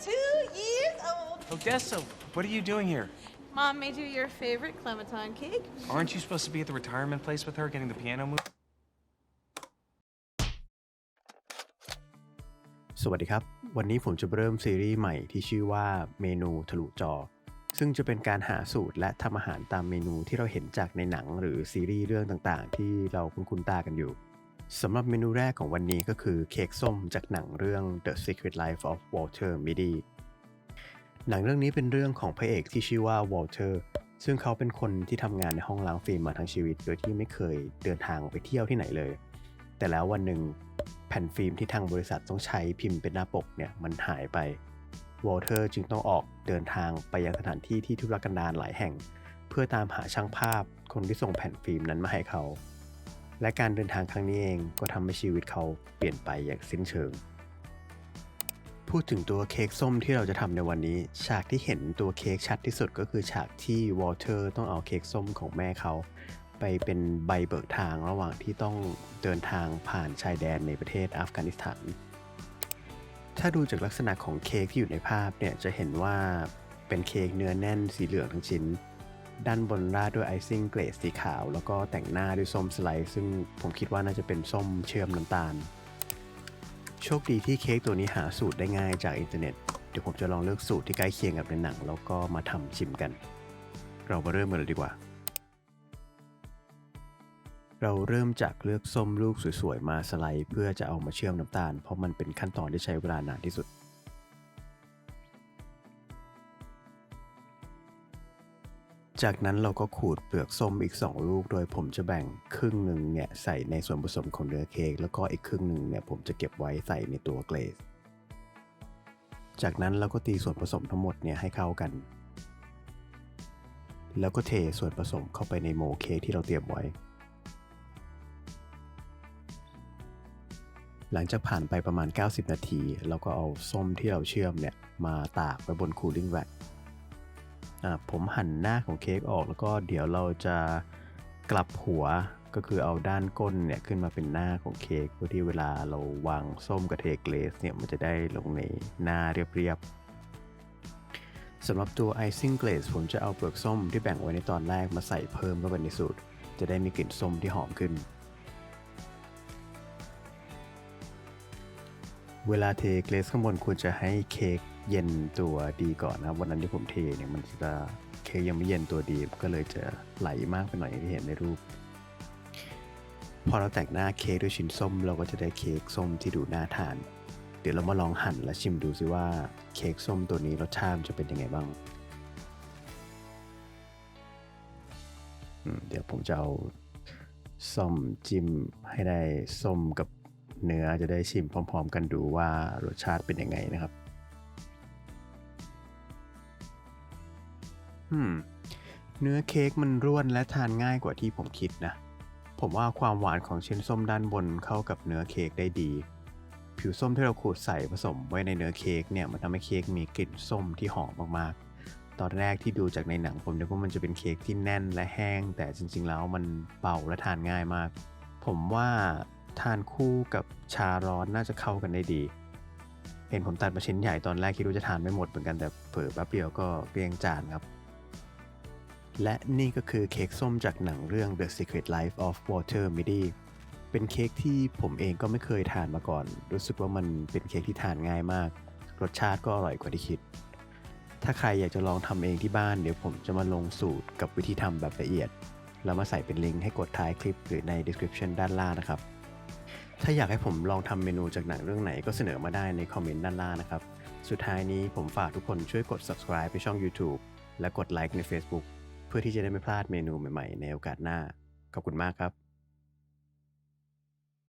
two years old. Odessa, what are you doing here? Mom made you your favorite clementine cake. Aren't you supposed to be at the retirement place with her getting the piano moved? สวัสดีครับ วันนี้ผมจะเริ่มซีรีส์ใหม่ที่ชื่อว่าเมนูทะลุจอ ซึ่งจะเป็นการหาสูตรและทำอาหารตามเมนูที่เราเห็นจากในหนังหรือซีรีส์เรื่องต่างๆ ที่เราคุ้นๆตากันอยู่ สำหรับเมนูแรกของวันนี้ก็คือเค้กส้มจากหนังเรื่อง The Secret Life of Walter Mitty หนังเรื่องนี้เป็นเรื่องของพระเอกที่ชื่อว่าวอลเตอร์ ซึ่งเขาเป็นคนที่ทำงานในห้องล้างฟิล์มมาทั้งชีวิต โดยที่ไม่เคยเดินทางไปเที่ยวที่ไหนเลย แต่แล้ววันหนึ่งแผ่นฟิล์มที่ทางบริษัทต้องใช้พิมพ์เป็นหน้าปกเนี่ยมันหายไปวอลเตอร์จึงต้องออกเดินทางไปยังสถานที่ที่ทุรกันดารหลายแห่ง เพื่อตามหาช่างภาพคนที่ส่งแผ่นฟิล์มนั้นมาให้เขา และการเดินทางครั้งนี้เองก็ทำให้ชีวิตเขาเปลี่ยนไปอย่างสิ้นเชิง พูดถึงตัวเค้กส้มที่เราจะทำในวันนี้ ฉากที่เห็นตัวเค้กชัดที่สุดก็คือฉากที่วอลเตอร์ต้องเอาเค้กส้มของแม่เขา ไปเป็นใบเบิกทางระหว่างที่ต้องเดินทางผ่านชายแดนในประเทศอัฟกานิสถานถ้าดูจากลักษณะของเค้กที่อยู่ในภาพเนี่ยจะเห็นว่าเป็นเค้กเนื้อแน่นสีเหลืองทั้งชิ้น ด้านบนราดด้วยไอซิ่งเกรดสีขาว แล้วก็แต่งหน้าด้วยส้มสไลด์ ซึ่งผมคิดว่าน่าจะเป็นส้มเชื่อมน้ำตาล โชคดีที่เค้กตัวนี้หาสูตรได้ง่ายจากอินเทอร์เน็ต เดี๋ยวผมจะลองเลือกสูตรที่ใกล้เคียงกับในหนัง แล้วก็มาทำชิมกัน เรามาเริ่มกันเลยดีกว่า เราเริ่มจากเลือกส้มลูกสวยๆมาสไลด์ เพื่อจะเอามาเชื่อมน้ำตาล เพราะมันเป็นขั้นตอนที่ใช้เวลานานที่สุด จากนั้นเราก็ขูดเปลือกส้มอีก 2 ลูก โดยผมจะแบ่งครึ่งหนึ่งเนี่ยใส่ในส่วนผสมของเนื้อเค้กแล้วก็อีกครึ่งหนึ่งเนี่ยผมจะเก็บไว้ใส่ในตัวเกรซจากนั้นเราก็ตีส่วนผสมทั้งหมดเนี่ยให้เข้ากัน แล้วก็เทส่วนผสมเข้าไปในโมเค้กที่เราเตรียมไว้ หลังจากผ่านไปประมาณ 90 นาที เราก็เอาส้มที่เราเชื่อมเนี่ยมาตากไว้บนคูลิ่งแร็ก ผมหั่นหน้าของเค้กออกแล้วก็เดี๋ยวเราจะกลับหัวก็คือเอาด้านก้นเนี่ยขึ้นมาเป็นหน้าของเค้กเพื่อที่เวลาเราวางส้มกับเทเกรสเนี่ยมันจะได้ลงในหน้าเรียบๆสำหรับตัวไอซิ่งเกรสผมจะเอาเปลือกส้มที่แบ่งไว้ในตอนแรกมาใส่เพิ่มเข้าไปในสูตร จะได้มีกลิ่นส้มที่หอมขึ้น เวลาเทเกรสข้างบนควรจะให้เค้ก เย็นตัวดีก่อนนะครับวันนั้นที่ผมเทเนี่ยมันจะเค้กยังไม่เย็นตัวดีก็เลยจะไหลมากไปหน่อยอย่างที่เห็นในรูป พอเราแต่งหน้าเค้กด้วยชิ้นส้ม เราก็จะได้เค้กส้มที่ดูน่าทาน เดี๋ยวเรามาลองหั่นและชิมดูซิว่าเค้กส้มตัวนี้รสชาติจะเป็นยังไงบ้างเดี๋ยวผมจะเอาส้มจิ้มให้ได้ส้มกับเนื้อจะได้ชิมพร้อม ๆ กันดูว่ารสชาติเป็นยังไงนะครับ อืม เนื้อเค้กมันร่วนและทานง่ายกว่าที่ผมคิดนะ ผมว่าความหวานของชิ้นส้มด้านบนเข้ากับเนื้อเค้กได้ดี ผิวส้มที่เราขูดใส่ผสมไว้ในเนื้อเค้กเนี่ยมันทำให้เค้กมีกลิ่นส้มที่หอมมากๆ ตอนแรกที่ดูจากในหนังผมนึกว่ามันจะเป็นเค้กที่แน่นและแห้ง แต่จริง ๆ แล้วมันเบาและทานง่ายมาก ผมว่าทานคู่กับชาร้อนน่าจะเข้ากันได้ดีเห็นผมตัดมาชิ้นใหญ่ตอนแรกคิดว่าจะทานไม่หมดเหมือนกันแต่เผลอแป๊บเดียวก็เกลี้ยงจานครับ และนี่ก็คือเค้กส้มจากหนังเรื่อง The Secret Life of Walter Mitty เป็นเค้กที่ผมเองก็ไม่เคยทานมาก่อน รู้สึกว่ามันเป็นเค้กที่ทานง่ายมาก รสชาติก็อร่อยกว่าที่คิด ถ้าใครอยากจะลองทำเองที่บ้านเดี๋ยวผมจะมาลงสูตรกับวิธีทำแบบละเอียด แล้วมาใส่เป็นลิงก์ให้กดท้ายคลิปหรือใน description ด้านล่างนะครับ ถ้าอยากให้ผมลองทำเมนูจากหนังเรื่องไหนก็เสนอมาได้ในคอมเมนต์ด้านล่างนะครับ สุดท้ายนี้ผมฝากทุกคนช่วยกด subscribe ไปช่อง YouTube และกดไลค์ใน Facebook เพื่อที่จะได้ไม่พลาดเมนูใหม่ๆ ในโอกาสหน้า ขอบคุณมากครับ